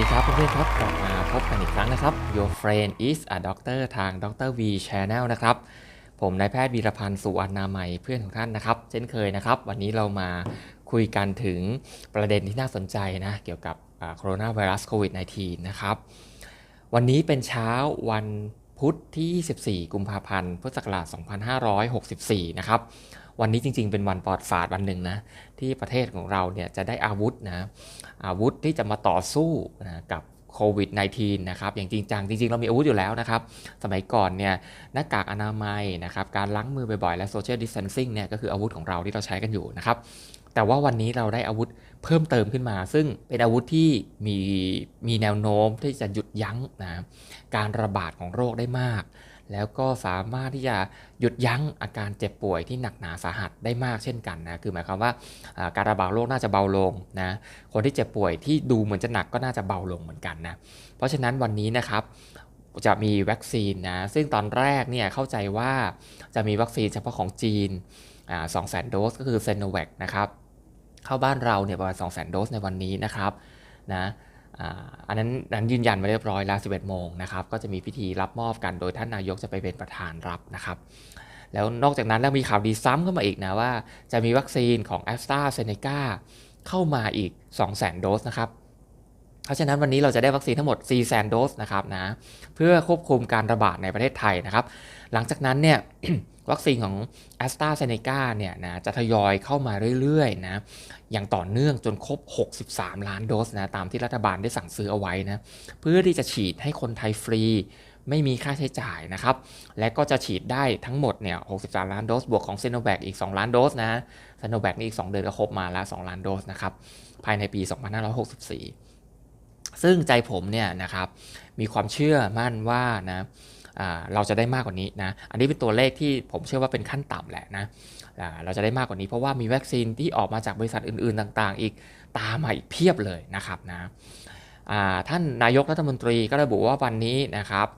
ดีครับเพื่อนๆครับกลับมาพบกันอีกครั้งนะครับ Your friend is a doctor ทาง Dr. V Channel นะครับ ผมนายแพทย์วีรพันธ์สุวรรณามัยเพื่อนของท่านนะครับ เช่นเคยนะครับ วันนี้เรามาคุยกันถึงประเด็นที่น่าสนใจนะ เกี่ยวกับโคโรนาไวรัสโควิด -19 นะครับ วันนี้เป็นเช้าวันพุธที่ 24 กุมภาพันธ์ พุทธศักราช 2564 นะครับ วันนี้จริง ๆ เป็นวันปลอดศาสตร์วันหนึ่งนะที่ประเทศของเราเนี่ยจะได้อาวุธนะอาวุธที่จะมาต่อสู้นะกับโควิด -19 นะครับ อย่างจริงจังจริง ๆ เรามีอาวุธอยู่แล้วนะครับ สมัยก่อนเนี่ยหน้ากากอนามัยนะครับ การล้างมือบ่อยๆ และโซเชียลดิส a ทนซิ่งเนี่ยก็คืออาวุธของเราที่เราใช้กันอยู่นะครับ แต่ว่าวันนี้เราได้อาวุธเพิ่มเติมขึ้นมา ซึ่งเป็นอาวุธที่มีมีแนวโน้มที่จะหยุดยั้งนะการระบาดของโรคได้มาก แล้วก็สามารถที่จะหยุดยั้งอาการเจ็บป่วยที่หนักหนาสาหัสได้มากเช่นกันนะคือหมายความว่าการระบาดโรคน่าจะเบาลงนะคนที่เจ็บป่วยที่ดูเหมือนจะหนักก็น่าจะเบาลงเหมือนกันนะเพราะฉะนั้นวันนี้นะครับจะมีวัคซีนนะซึ่งตอนแรกเนี่ยเข้าใจว่าจะมีวัคซีนเฉพาะของจีนสองแสนโดสก็คือเซโนแวคนะครับเข้าบ้านเราเนี่ยประมาณ2 0 0 0 0 0 โดสในวันนี้นะครับนะ อันนั้นนั้นยืนยันมาเรียบร้อยแล้ว11โมงนะครับก็จะมีพิธีรับมอบกันโดยท่านนายกจะไปเป็นประธานรับนะครับแล้วนอกจากนั้นแล้วมีข่าวดีซ้ำเข้ามาอีกนะว่าจะมีวัคซีนของ a s t r a z เซ e c a เข้ามาอีก 200,000 โดสนะครับเพราะฉะนั้นวันนี้เราจะได้วัคซีนทั้งหมด 400,000 โดสนะครับนะเพื่อควบคุมการระบาดในประเทศไทยนะครับ หลังจากนั้นเนี่ยวัคซีนของ a s t r a z เซ e c a เนี่ยนะจะทยอยเข้ามาเรื่อยๆนะ อย่างต่อเนื่องจนครบ 63 ล้านโดสนะตามที่รัฐบาลได้สั่งซื้อเอาไว้นะเพื่อที่จะฉีดให้คนไทยฟรี ไม่มีค่าใช้จ่ายนะครับ และก็จะฉีดได้ทั้งหมดเนี่ย 63 ล้านโดส บวกของเซโนแวคอีก 2 ล้านโดสนะเซโนแวคนี่อีก 2 เดือนก็ครบมาแล้ว2ล้านโดสนะครับภายในปี 2564 ซึ่งใจผมเนี่ยนะครับมีความเชื่อมั่นว่านะ เราจะได้มากกว่านี้นะอันนี้เป็นตัวเลขที่ผมเชื่อว่าเป็นขั้นต่ำแหละนะเราจะได้มากกว่านี้เพราะว่ามีวัคซีนที่ออกมาจากบริษัทอื่นๆต่างๆ อีกตามมาอีกเพียบเลยนะครับนะท่านนายกรัฐมนตรีก็ระบุว่าวันนี้นะครับ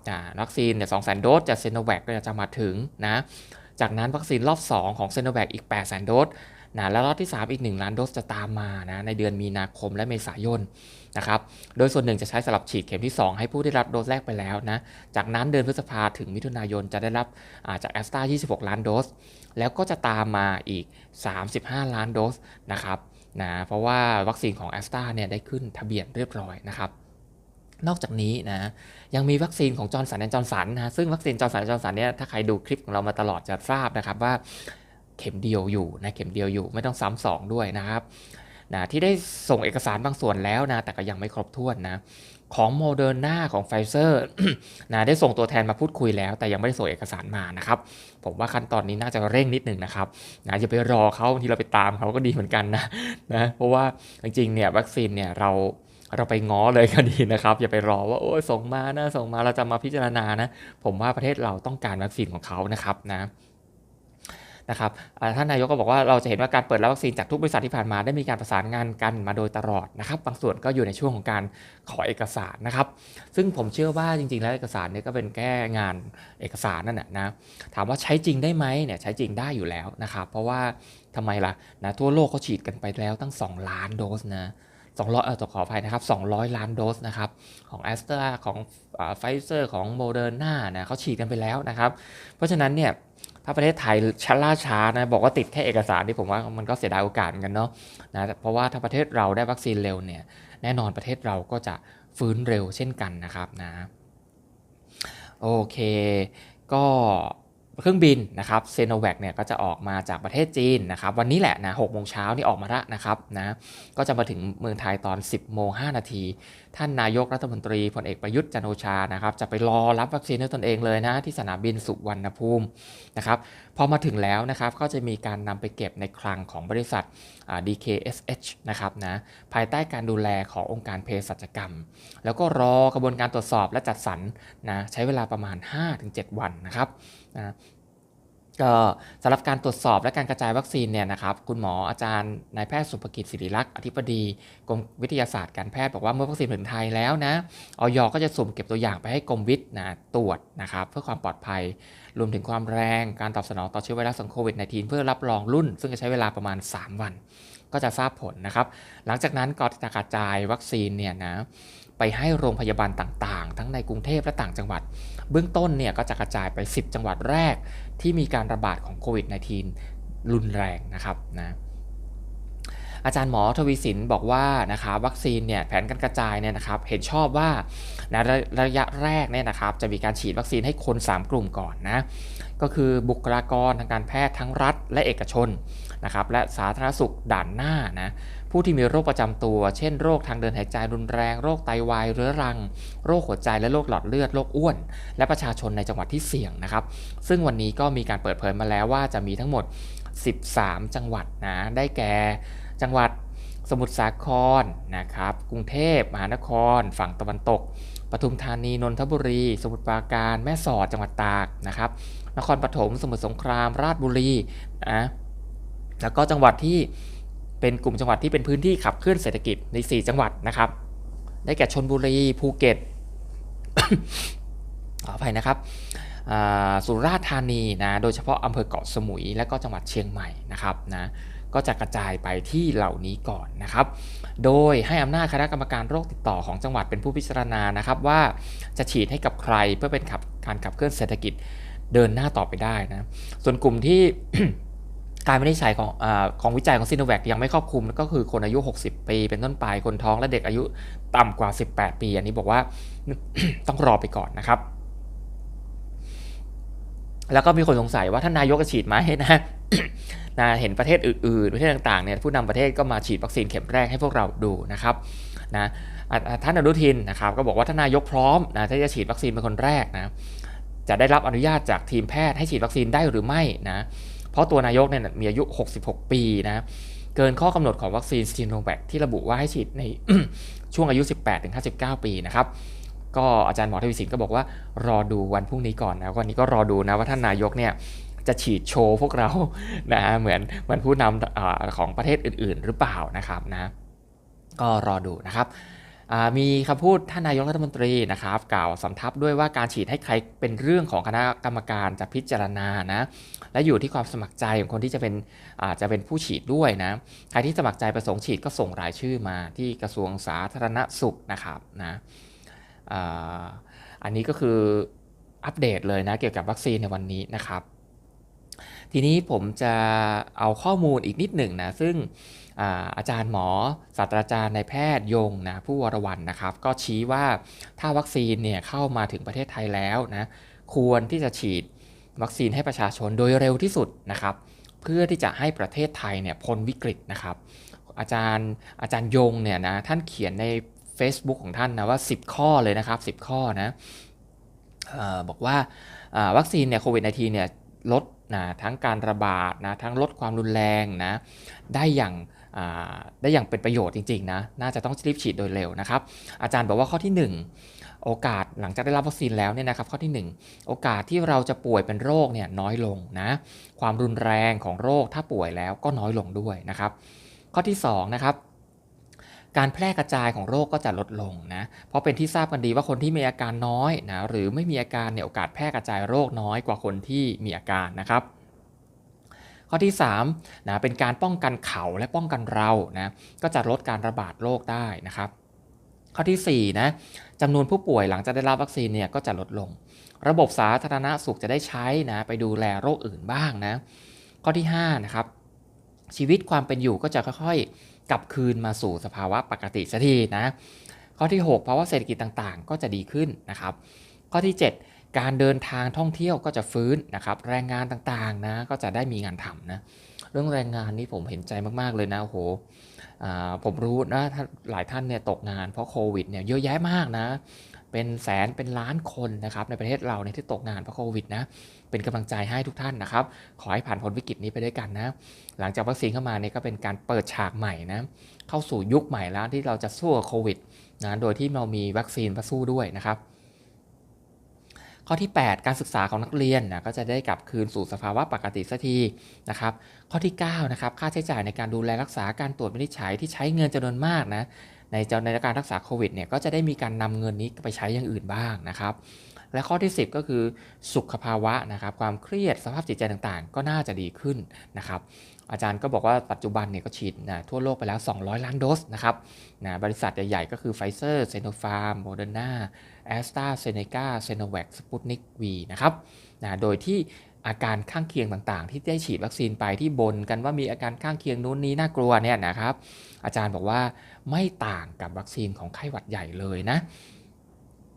วัคซีนเนี่ยสองแสนโดสจากเซโนแวคก็จะมาถึงนะจากนั้นวัคซีนรอบ 2 ของเซโนแวคอีก8 0 0 0 0โดส นะแล้วรอบที่ 3 อีก 1 ล้านโดสจะตามมานะในเดือนมีนาคมและเมษายนนะครับโดยส่วนหนึ่งจะใช้สำหรับฉีดเข็มที่ 2 ให้ผู้ได้รับโดสแรกไปแล้วนะจากนั้นเดือนพฤษภาถึงมิถุนายนจะได้รับจากแอสตรา26 ล้านโดส แล้วก็จะตามมาอีก 35 ล้านโดสนะครับนะเพราะว่าวัคซีนของแอสตราเนี่ยได้ขึ้นทะเบียนเรียบร้อยนะครับนอกจากนี้นะยังมีวัคซีนของจอร์นสันแอนจอร์นสันนะซึ่งวัคซีนจอร์นสันแอนจอร์นสันเนี่ยถ้าใครดูคลิปของเรามาตลอดจะทราบนะครับว่า เข็มเดียวอยู่นะเข็มเดียวอยู่ไม่ต้องซ้ำสองด้วยนะครับนะที่ได้ส่งเอกสารบางส่วนแล้วนะแต่ก็ยังไม่ครบถ้วนนะของโมเดอร์นาของไฟเซอร์นะได้ส่งตัวแทนมาพูดคุยแล้ว แต่ยังไม่ได้ส่งเอกสารมานะครับ ผมว่าขั้นตอนนี้น่าจะเร่งนิดหนึ่งนะครับนะอย่าไปรอเขาที่เราไปตามเขาก็ดีเหมือนกันนะนะเพราะว่าจริงๆเนี่ยวัคซีนเนี่ยเราเราไปง้อเลยก็ดีนะครับ อย่าไปรอว่าโอ้ยส่งมานะส่งมาเราจะมาพิจารณานะ ผมว่าประเทศเราต้องการวัคซีนของเขานะครับนะ นะครับท่านนายกก็บอกว่าเราจะเห็นว่าการเปิดรับวัคซีนจากทุกบริษัทที่ผ่านมาได้มีการประสานงานกันมาโดยตลอดนะครับบางส่วนก็อยู่ในช่วงของการขอเอกสารนะครับ ซึ่งผมเชื่อว่าจริง ๆ แล้วเอกสารนี้ก็เป็นแก้งานเอกสารนั่นแหละนะถามว่าใช้จริงได้ไหมเนี่ยใช้จริงได้อยู่แล้วนะครับเพราะว่าทำไมล่ะนะทั่วโลกเขาฉีดกันไปแล้วตั้ง 2 ล้านโดสนะ200เออขออภัยนะครับ 200 ล้านโดสนะครับของแอสตราของไฟเซอร์ของโมเดอร์นานะเขาฉีดกันไปแล้วนะครับ เพราะฉะนั้นเนี่ย ถ้าประเทศไทยช้าล่าช้านะบอกว่าติดแค่เอกสารที่ผมว่ามันก็เสียดายโอกาสกันเนาะนะเพราะว่าถ้าประเทศเราได้วัคซีนเร็วเนี่ยแน่นอนประเทศเราก็จะฟื้นเร็วเช่นกันนะครับนะโอเค ก็ เครื่องบินนะครับเซโนแวคเนี่ยก็จะออกมาจากประเทศจีนนะครับวันนี้แหละนะหกโมงเช้านี่ออกมาละนะครับนะก็จะมาถึงเมืองไทยตอน 10โมง5นาที ท่านนายกรัฐมนตรีพลเอกประยุทธ์จันโอชานะครับจะไปรอรับวัคซีนด้วยตนเองเลยนะที่สนามบินสุวรรณภูมินะครับพอมาถึงแล้วนะครับก็จะมีการนำไปเก็บในคลังของบริษัท DKSH นะครับนะภายใต้การดูแลขององค์การเภสัชกรรม แล้วก็รอกระบวนการตรวจสอบและจัดสรรนะใช้เวลาประมาณ 5-7 วันนะครับ นะก็สำหรับการตรวจสอบและการกระจายวัคซีนเนี่ยนะครับคุณหมออาจารย์นายแพทย์สุภกิจศิริลักษ์อธิบดีกรมวิทยาศาสตร์การแพทย์บอกว่าเมื่อวัคซีนถึงไทยแล้วนะออยก็จะสุ่มเก็บตัวอย่างไปให้กรมวิทย์นะตรวจนะครับเพื่อความปลอดภัย รวมถึงความแรงการตอบสนองต่อเชื้อไวรัสโควิด -19 เพื่อรับรองรุ่น ซึ่งจะใช้เวลาประมาณ 3 วัน ก็จะทราบผลนะครับ หลังจากนั้นก็จะกระจายวัคซีนเนี่ยนะไปให้โรงพยาบาลต่างๆ ทั้งในกรุงเทพและต่างจังหวัด เบื้องต้นเนี่ยก็จะกระจายไป 10 จังหวัดแรกที่มีการระบาดของโควิด -19 รุนแรงนะครับนะอาจารย์หมอทวีสินบอกว่านะครับวัคซีนเนี่ยแผนการกระจายเนี่ยนะครับเห็นชอบว่าในระระยะแรกเนี่ยนะครับจะมีการฉีดวัคซีนให้คน 3 กลุ่มก่อนนะก็คือบุคลากรทางการแพทย์ทั้งรัฐและเอกชน นะครับและสาธารณสุขด่านหน้านะผู้ที่มีโรคประจำตัว เช่นโรคทางเดินหายใจรุนแรง โรคไตวายเรื้อรัง โรคหัวใจและโรคหลอดเลือด โรคอ้วน และประชาชนในจังหวัดที่เสี่ยงนะครับ ซึ่งวันนี้ก็มีการเปิดเผยมาแล้วว่าจะมีทั้งหมด 13 จังหวัดนะ ได้แก่ จังหวัดสมุทรสาครนะครับ กรุงเทพมหานคร ฝั่งตะวันตก ปทุมธานี นนทบุรี สมุทรปราการ แม่สอด จังหวัดตากนะครับ นครปฐม สมุทรสงคราม ราชบุรีนะ แล้วก็จังหวัดที่เป็นกลุ่มจังหวัดที่เป็นพื้นที่ขับเคลื่อนเศรษฐกิจใน 4 จังหวัดนะครับ ได้แก่ชนบุรีภูเก็ตขออภัยนะครับสุราษฎร์ธานีนะโดยเฉพาะอำเภอเกาะสมุย และก็จังหวัดเชียงใหม่นะครับนะก็จะกระจายไปที่เหล่านี้ก่อนนะครับ โดยให้อำนาจคณะกรรมการโรคติดต่อของจังหวัดเป็นผู้พิจารณานะครับว่าจะฉีดให้กับใครเพื่อเป็นขับการขับเคลื่อนเศรษฐกิจเดินหน้าต่อไปได้นะส่วนกลุ่มที่ การวินิจฉัยของอของวิจัยของซีโนแวคยังไม่ครอบคลุมก็คือคนอายุ 60 ปี เป็นต้นไปคนท้องและเด็กอายุต่ำกว่า 18 ปี อันนี้บอกว่าต้องรอไปก่อนนะครับ แล้วก็มีคนสงสัยว่าท่านนายกจะฉีดไหมนะนะเห็นประเทศอื่นๆ ประเทศต่างๆเนี่ยผู้นำประเทศก็มาฉีดวัคซีนเข็มแรกให้พวกเราดูนะครับนะท่านอนุทินนะครับก็บอกว่าท่านนายกพร้อมนะที่จะฉีดวัคซีนเป็นคนแรกนะจะได้รับอนุญาตจากทีมแพทย์ให้ฉีดวัคซีนได้หรือไม่นะ เพราะตัวนายกเนี่ยมีอายุ 66 ปีนะเกินข้อกำหนดของวัคซีนซีโนแวคที่ระบุว่าให้ฉีดในช่วงอายุ 18-59 ปีนะครับก็อาจารย์หมอทวีสินก็บอกว่ารอดูวันพรุ่งนี้ก่อนนะวันนี้ก็รอดูนะว่าท่านนายกเนี่ยจะฉีดโชว์พวกเรานะเหมือนเหมือนผู้นำอของประเทศอื่น ๆ หรือเปล่านะครับนะก็รอดูนะครับ มีคำพูดท่านนายกรัฐมนตรีนะครับกล่าวสำทับด้วยว่าการฉีดให้ใครเป็นเรื่องของคณะกรรมการจะพิจารณานะและอยู่ที่ความสมัครใจของคนที่จะเป็นอาจจะเป็นผู้ฉีดด้วยนะใครที่สมัครใจประสงค์ฉีดก็ส่งรายชื่อมาที่กระทรวงสาธารณสุขนะครับนะอันนี้ก็คืออัปเดตเลยนะเกี่ยวกับวัคซีนในวันนี้นะครับ ทีนี้ผมจะเอาข้อมูลอีกนิดหนึ่งนะซึ่ง อาจารย์หมอศาสตราจารย์ในแพทย์ยงนะผู้วรวันนะครับ ก็ชี้ว่าถ้าวัคซีนเนี่ยเข้ามาถึงประเทศไทยแล้วนะควรที่จะฉีดวัคซีนให้ประชาชนโดยเร็วที่สุดนะครับ เพื่อที่จะให้ประเทศไทยเนี่ยพ้นวิกฤตนะครับ อาจารย์อาจารย์ยงเนี่ยนะท่านเขียนใน Facebook ของท่านนะว่า 10 ข้อเลยนะครับ 10 ข้อนะอบอกว่าวัคซีนเนี่ยโควิด -19 เนี่ยลดนะทั้งการระบาดนะทั้งลดความรุนแรงนะได้อย่าง ได้อย่างเป็นประโยชน์จริงๆนะน่าจะต้องรีบฉีดโดยเร็วนะครับ อาจารย์บอกว่าข้อที่ 1 โอกาสหลังจากได้รับวัคซีนแล้วเนี่ยนะครับ ข้อที่ 1 โอกาสที่เราจะป่วยเป็นโรคเนี่ยน้อยลงนะความรุนแรงของโรคถ้าป่วยแล้วก็น้อยลงด้วยนะครับ ข้อที่2นะครับการแพร่กระจายของโรคก็จะลดลงนะ เพราะเป็นที่ทราบกันดีว่าคนที่มีอาการน้อยนะหรือไม่มีอาการเนี่ยโอกาสแพร่กระจายโรคน้อยกว่าคนที่มีอาการนะครับ ข้อที่3นะเป็นการป้องกันเขาและป้องกันเรานะก็จะลดการระบาดโรคได้นะครับข้อที่4นะจำนวนผู้ป่วยหลังจากได้รับวัคซีนเนี่ยก็จะลดลง ระบบสาธารณสุขจะได้ใช้นะไปดูแลโรคอื่นบ้างนะข้อที่5นะครับชีวิตความเป็นอยู่ก็จะค่อยๆ กลับคืนมาสู่สภาวะปกติสักทีนะข้อที่ 6 ภาวะเศรษฐกิจต่างๆ ก็จะดีขึ้นนะครับ ข้อที่ 7 การเดินทางท่องเที่ยวก็จะฟื้นนะครับ แรงงานต่างๆนะก็จะได้มีงานทำนะเรื่องแรงงานนี่ผมเห็นใจมากๆเลยนะโอ้โหผมรู้นะหลายท่านเนี่ยตกงานเพราะโควิดเนี่ยเยอะแยะมากนะ เป็นแสนเป็นล้านคนนะครับในประเทศเราเนี่ยที่ตกงานเพราะโควิดนะเป็นกำลังใจให้ทุกท่านนะครับ ขอให้ผ่านพ้นวิกฤตนี้ไปด้วยกันนะ หลังจากวัคซีนเข้ามาเนี่ยก็เป็นการเปิดฉากใหม่นะเข้าสู่ยุคใหม่แล้วที่เราจะสู้กับโควิดนะโดยที่เรามีวัคซีนมาสู้ด้วยนะครับ ข้อที่ 8 การศึกษาของนักเรียนนะก็จะได้กลับคืนสู่สภาวะปกติสักทีนะครับ ข้อที่9นะครับค่าใช้จ่ายในการดูแลรักษาการตรวจวินิจฉัยที่ใช้เงินจำนวนมากนะในเจ้าในการรักษาโควิดเนี่ยก็จะได้มีการนำเงินนี้ไปใช้อย่างอื่นบ้างนะครับ และข้อที่ 10 ก็คือสุขภาวะนะครับ ความเครียดสภาพจิตใจต่างๆ ก็น่าจะดีขึ้นนะครับอาจารย์ก็บอกว่าปัจจุบันเนี่ยก็ฉีดนะทั่วโลกไปแล้ว 200 ล้านโดสนะครับนะบริษัทใหญ่ๆก็คือไฟเซอร์เซโนฟาร์มโมเดอร์นา แอสตราเซเนกาเซโนแวคสปุตนิกวีนะครับนะโดยที่อาการข้างเคียงต่างๆ ที่ได้ฉีดวัคซีนไปที่บนกันว่ามีอาการข้างเคียงนู้นนี้น่ากลัวเนี่ยนะครับ อาจารย์บอกว่าไม่ต่างกับวัคซีนของไข้หวัดใหญ่เลยนะ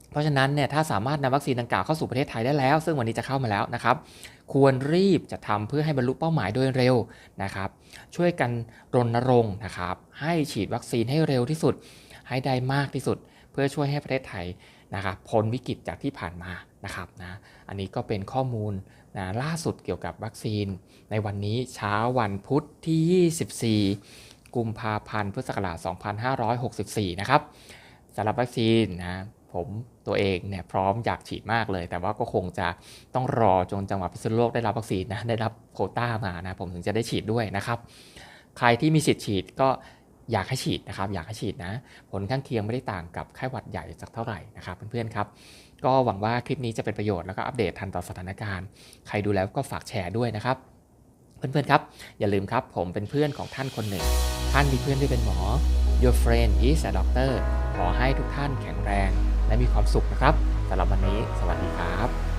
เพราะฉะนั้นเนี่ยถ้าสามารถนำวัคซีนดังกล่าวเข้าสู่ประเทศไทยได้แล้ว ซึ่งวันนี้จะเข้ามาแล้วนะครับ ควรรีบจะทำเพื่อให้บรรลุเป้าหมายโดยเร็วนะครับ ช่วยกันรณรงค์นะครับ ให้ฉีดวัคซีนให้เร็วที่สุด ให้ได้มากที่สุด เพื่อช่วยให้ประเทศไทยนะครับพ้นวิกฤตจากที่ผ่านมานะครับนะอันนี้ก็เป็นข้อมูลนะล่าสุดเกี่ยวกับวัคซีน ในวันนี้เช้าวันพุธที่ 24 กุมภาพันธ์พุทธศักราช2564 นะครับสำหรับวัคซีนนะผมตัวเองเนี่ยพร้อมอยากฉีดมากเลย แต่ว่าก็คงจะต้องรอจนจังหวัดพิษณุโลกได้รับวัคซีนนะได้รับโคต้ามานะผมถึงจะได้ฉีดด้วยนะครับ ใครที่มีสิทธิ์ฉีดก็ อยากให้ฉีดนะครับ อยากให้ฉีดนะ ผลข้างเคียงไม่ได้ต่างกับไข้หวัดใหญ่สักเท่าไหร่นะครับเพื่อนๆครับ ก็หวังว่าคลิปนี้จะเป็นประโยชน์แล้วก็อัปเดตทันต่อสถานการณ์ ใครดูแล้วก็ฝากแชร์ด้วยนะครับ เพื่อนๆครับ อย่าลืมครับ ผมเป็นเพื่อนของท่านคนหนึ่ง ท่านมีเพื่อนที่เป็นหมอ Your friend is a doctor ขอให้ทุกท่านแข็งแรง และมีความสุขนะครับสำหรับวันนี้ สวัสดีครับ